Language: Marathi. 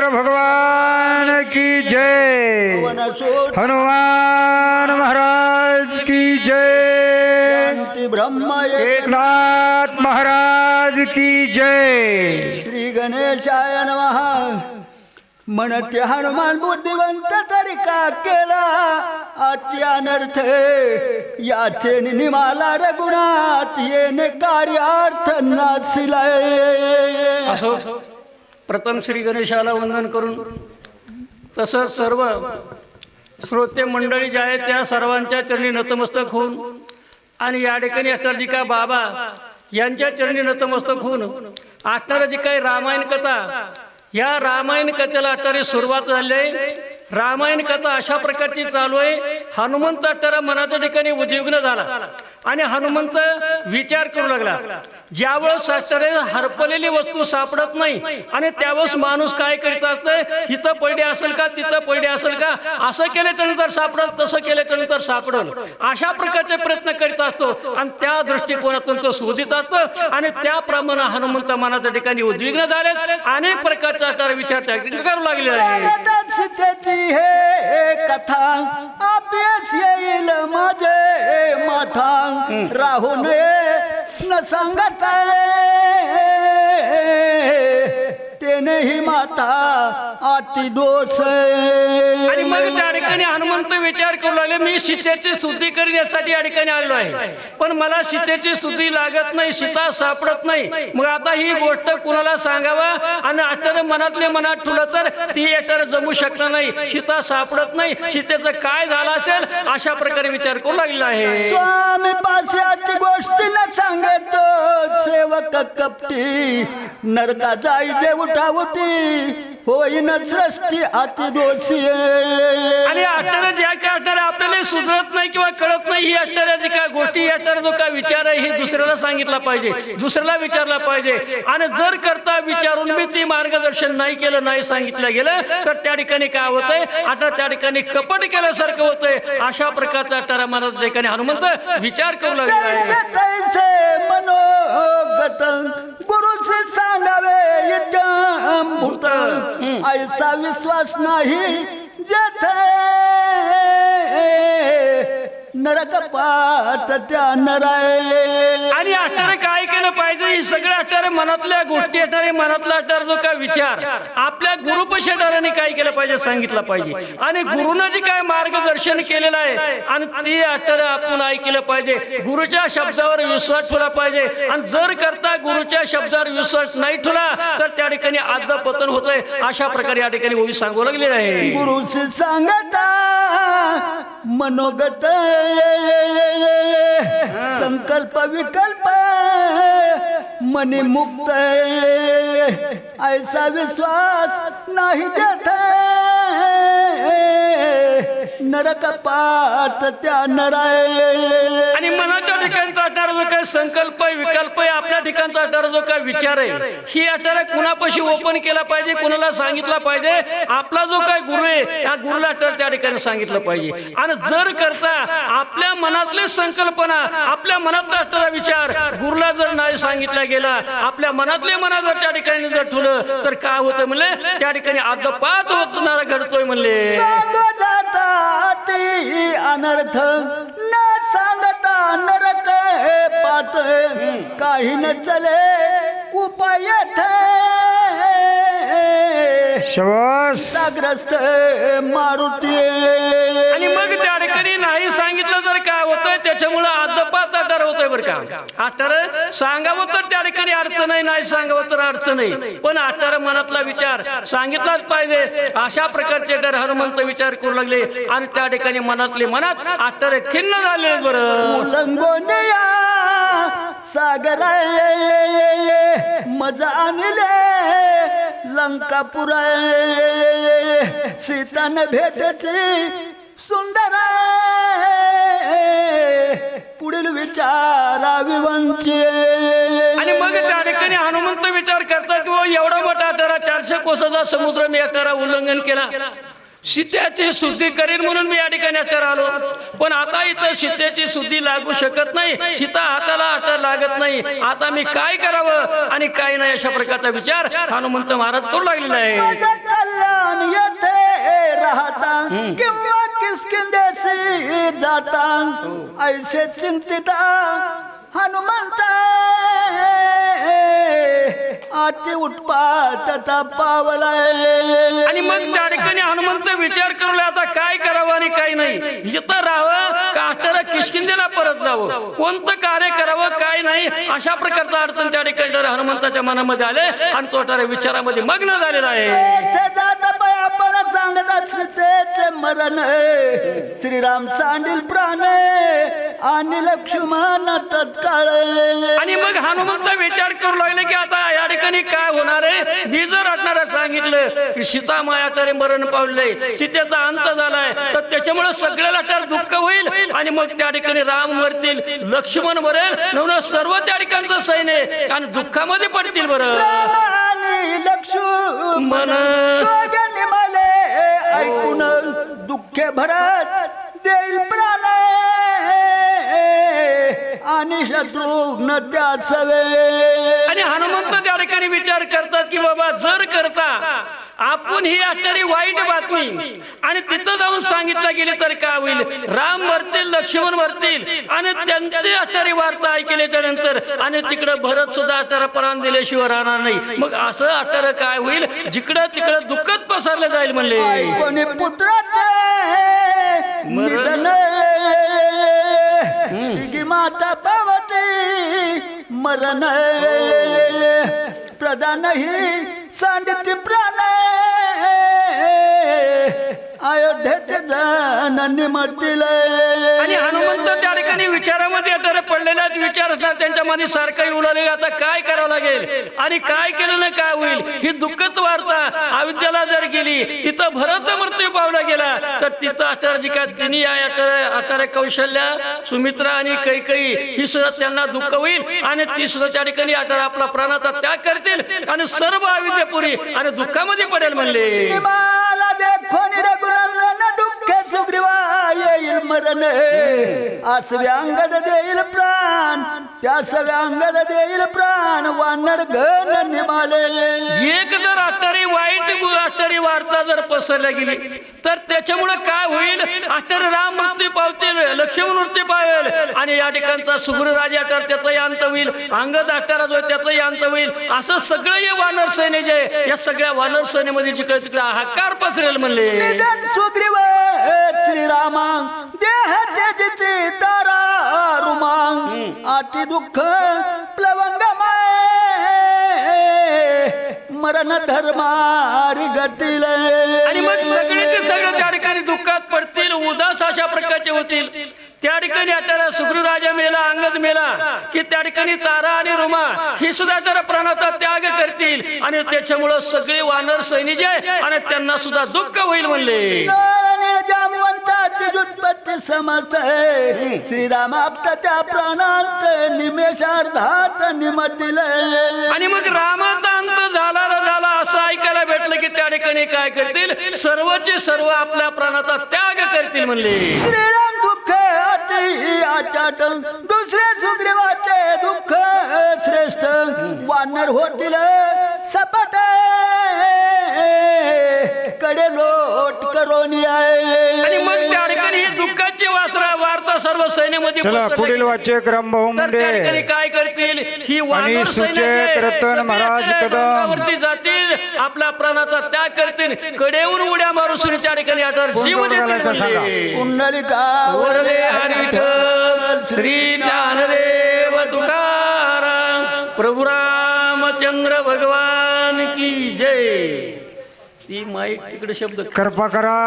रामचंद्र भगवान की जय। हनुमान महाराज की जय। शांती ब्रह्म एक एकनाथ महाराज की जय। श्री गणेशाय नमः। म्हणते हनुमान बुद्धिवंत तरी का केला। अति अनर्थ याचे निमाला रघुनाथ येणे कार्यार्थ नासिलाय असो. प्रथम श्री गणेशाला वंदन करून तसंच सर्व श्रोते मंडळी ज्या आहेत त्या सर्वांच्या चरणी नतमस्तक होऊन आणि या ठिकाणी अटलजिका बाबा यांच्या चरणी नतमस्तक होऊन आटणारा जी काही रामायण कथा या रामायण कथेला अटणारी सुरुवात झाली आहे. रामायण कथा अशा प्रकारची चालू आहे. हनुमंत अट्टारा मनाच्या ठिकाणी उद्विग्न झाला. आणि हनुमंत विचार करू लागला. ज्यावेळेस अट्टारे हरपलेली वस्तू सापडत नाही आणि त्यावेळेस माणूस काय करीत असतं इथं पडली असेल का? तिथं पडली असेल का? असं केल्याच्यानंतर सापडल तसं केल्याच्यानंतर सापडल. अशा प्रकारचे प्रयत्न करीत असतो. आणि त्या दृष्टिकोनातून तो शोधित असतो. आणि त्याप्रमाणे हनुमंत मनाच्या ठिकाणी उद्विग्न झाले अनेक प्रकारचा अट्टारे विचार त्या करू लागले आहे सीतेची हे कथा। अभ्यास येईल माझे माथा। राहू नये न सांगत तेनेही माता अति दोष आणि मग त्या ठिकाणी हनुमंत विचार करू लागले मी सीतेची शुद्धी करण्यासाठी या ठिकाणी आलेलो आहे. पण मला सीतेची शुद्धी लागत नाही सीता सापडत नाही. मग आता ही गोष्ट कुणाला सांगावा? आणि अटर मनातले मनात ठुलं तर ती अटर जमू शकणार नाही. सीता सापडत नाही. सीतेचं काय झालं असेल? अशा प्रकारे विचार करू लागलेला आहे. स्वामी पासे अति गोष्टी न सांगतो सेवक कपटी नरका जाई जे उठावटी होईन सृष्टी अति दोषी आणि अट्टारा ज्या काय अट्टारा आपल्याला सुधरत नाही किंवा कळत नाही ही अट्टाऱ्याची काय गोष्टी अट्टारा जो काय विचार आहे हे दुसऱ्याला सांगितला पाहिजे. दुसऱ्याला विचारला पाहिजे. आणि जर करता विचारून मी ती मार्गदर्शन नाही केलं नाही सांगितलं गेलं तर त्या ठिकाणी काय होतंय? आता त्या ठिकाणी कपट केल्यासारखं होतंय. अशा प्रकारचा मला त्या ठिकाणी हनुमंत विचार करू लागला ऐसा विश्वास नाही जेथे नरक पात त्या नराय आणि अट्टारे काय? केलं पाहिजे ही सगळ्या अट्टारे मनातल्या गोष्टी अट्टारे मनातला अट्टार जो काय विचार आपल्या गुरुपशी अट्टाराने काय केलं पाहिजे सांगितलं पाहिजे. आणि गुरुनं जे काय मार्गदर्शन केलेलं आहे आणि ती अट्टार आपण ऐकलं पाहिजे. गुरुच्या शब्दावर विश्वास ठेवला पाहिजे. आणि जर करता गुरुच्या शब्दावर विश्वास नाही ठेवला तर त्या ठिकाणी आद्य पतन होतंय. अशा प्रकारे या ठिकाणी ओवी सांगू लागलेलं आहे. गुरुशी सांगता मनोगत संकल्प विकल्प मनी मुक्त ऐसा विश्वास नाही देते. नरक पात त्या नराय आणि मनाच्या ठिकाणचा अटार जो काय संकल्प आहे विकल्प आहे आपल्या ठिकाणचा अटार जो काय विचार आहे ही अटार कुणापाशी ओपन केला पाहिजे कुणाला सांगितला पाहिजे? आपला जो काय गुरु आहे या गुरुला अटार त्या ठिकाणी सांगितलं पाहिजे. आणि जर करता आपल्या मनातले संकल्पना आपल्या मनातला अटारा विचार गुरुला जर नाही सांगितला गेला आपल्या मनातले मना जर त्या ठिकाणी जर ठेवलं तर काय होतं म्हणले? त्या ठिकाणी आदपात होणार घडतोय म्हणले. अति अनर्थ न सांगता नरक हे पाठ काही न चले उपाय शबास. ग्रस्त मारुती आणि मग त्या त्याच्यामुळं आदपाच अटार होतोय बरं का. अटार सांगावं तर त्या ठिकाणी अडचण नाही नाही सांगावं तर अडचण नाही पण अटार मनातला विचार सांगितलाच पाहिजे. अशा प्रकारचे डर हनुमंत विचार करू लागले आणि त्या ठिकाणी मनातले मनात अटार खिन्न झाले बरं. सागरा सागर मजा आणले. लंकापुर सीतान भेटते सुंदर विचारावी वंची. आणि मग त्या ठिकाणी हनुमंत विचार करतात की एवढा मोठा अटारा चारशे कोसाचा समुद्र मी अटारा उल्लंघन केला. सीतेची शुद्धी करेन म्हणून मी या ठिकाणी अट्टर आलो. पण आता इथं सीतेची शुद्धी लागू शकत नाही. सीता हाताला अट्टर लागत नाही. आता मी काय करावं? आणि काय नाही अशा प्रकारचा विचार हनुमंत महाराज करू लागलेला आहे राहता. किंवा किसकिंदेसी जाता. ऐसे चिंतिता हनुमंता आती पावलाय. आणि मग त्या ठिकाणी हनुमंत विचार करू आता काय करावं आणि काय नाही. इथं राहावं का अष्टारा किशकिंदेला परत जावं. कोणतं कार्य करावं काय नाही अशा प्रकारचा अडचण त्या ठिकाणी हनुमंताच्या मनामध्ये आले आणि तो विचारामध्ये मग्न झालेला आहे. असते मरण श्रीराम सांडील प्राण आणि लक्ष्मण तत्काळ. आणि मग हनुमंत विचार करू लागले की आता या ठिकाणी काय होणार आहे? मी जर अटणारा सांगितलं की सीता मायाकडे मरण पावले सीतेचा अंत झालाय तर त्याच्यामुळे सगळ्याला तर दुःख होईल. आणि मग त्या ठिकाणी राम मरतील लक्ष्मण मरेल म्हणून सर्व त्या ठिकाणचं सैन्य आणि दुःखामध्ये पडतील बरं. लक्ष्मण दुःखे भरत देईल प्राण आणि शत्रू त्या सवे आणि हनुमंत त्या ठिकाणी विचार करतात की बाबा जर करता आपण ही असणारी वाईट बातमी. आणि तिथं जाऊन सांगितलं गेली तर काय होईल? राम मरतील लक्ष्मण मरतील आणि त्यांची असणारी वार्ता ऐकल्याच्या नंतर आणि तिकडं भरत सुद्धा अटारा प्राण दिल्याशिवाय राहणार नाही. मग असं अटारा काय होईल? जिकडं तिकडं दुःखच पसरलं जाईल म्हणले. कोणी पुत्राचे निधन तिघी माता पावती मरण. प्रधान ही सांडती प्राण. अयोध्येत जन निमतील आणि हनुमंत त्या ठिकाणी विचारामध्ये अटारे पडलेल्याच विचार असणार त्यांच्या मध्ये सारखं उलाले आता काय करावं लागेल? आणि काय केलं ना काय होईल? ही दुःखद वार्ता अविद्याला जर गेली तिथं भरत मृत्यू पावला गेला तर तिथं अटार जी काय तिन्ही आहे अटार अटारे कौशल्या सुमित्रा आणि कैकई ही सुद्धा त्यांना दुःख होईल. आणि ती सुद्धा त्या ठिकाणी अटार आपला प्राणाचा त्याग करतील. आणि सर्व अविद्यापुरी आणि दुःखामध्ये पडेल म्हणले. येईल मरण अस्व्यांगद देईल प्राण. त्या सव्यांगद देईल प्राण. वानर घन निमाले. एक जर अट्टारी वाईट अट्टारी वार्ता जर पसरल्या गेली तर त्याच्यामुळे काय होईल? अट्टारी राम मृत्यू पावतील लक्ष्मण मृत्यू पावेल. आणि या ठिकाणचा सुग्र राजा तर त्याचाही अंत होईल अंगद अट्टारा जो त्याचाही अंत होईल. असं सगळं हे वानर सैन्य जे या सगळ्या वानर सैन्यामध्ये जिकडे तिकडे हाकार पसरेल म्हणले. सुग्रीव अति दुःख प्लवंगमय. मरण धर्मारी गतील. आणि मग सगळे ते सगळे त्या ठिकाणी दुःखात पडतील उदास अशा प्रकारचे होतील. त्या ठिकाणी अटारा सुग्रीव राजा मेला अंगद मेला की त्या ठिकाणी तारा आणि रुमा ही सुद्धा अटारा प्राणाचा त्याग करतील. आणि त्याच्यामुळं सगळे वानर सैनिक जे आहे आणि त्यांना सुद्धा दुःख होईल म्हणले. समर्थ श्रीराम त्या प्राणांत आणि मग रामाचा अंत झाला रे झाला असं ऐकायला भेटलं की त्या ठिकाणी काय करतील? सर्वचे सर्व आपल्या प्राणाचा त्याग करतील म्हणले. श्रीराम दुःख आचाट दुसरे सुग्रीवाचे दुःख श्रेष्ठ. वानर होतील सपाट. कडे लोट करून आणि मग त्या सर्व सैन्यामध्ये चला पुढील गेली. वाचक रामभाऊ तर त्या ठिकाणी मुंडे काय करतील ही वानर सैन्य महाराज कदम. जातील आपल्या प्राणाचा त्याग करतील कडेहून उड्या मारून त्या ठिकाणी आठार जीव देतील. कुंडलिका हरिठल श्री ज्ञानदेव तुकाराम प्रभू रामचंद्र भगवान की जय ती माईक तिकडे शब्द कृपा करा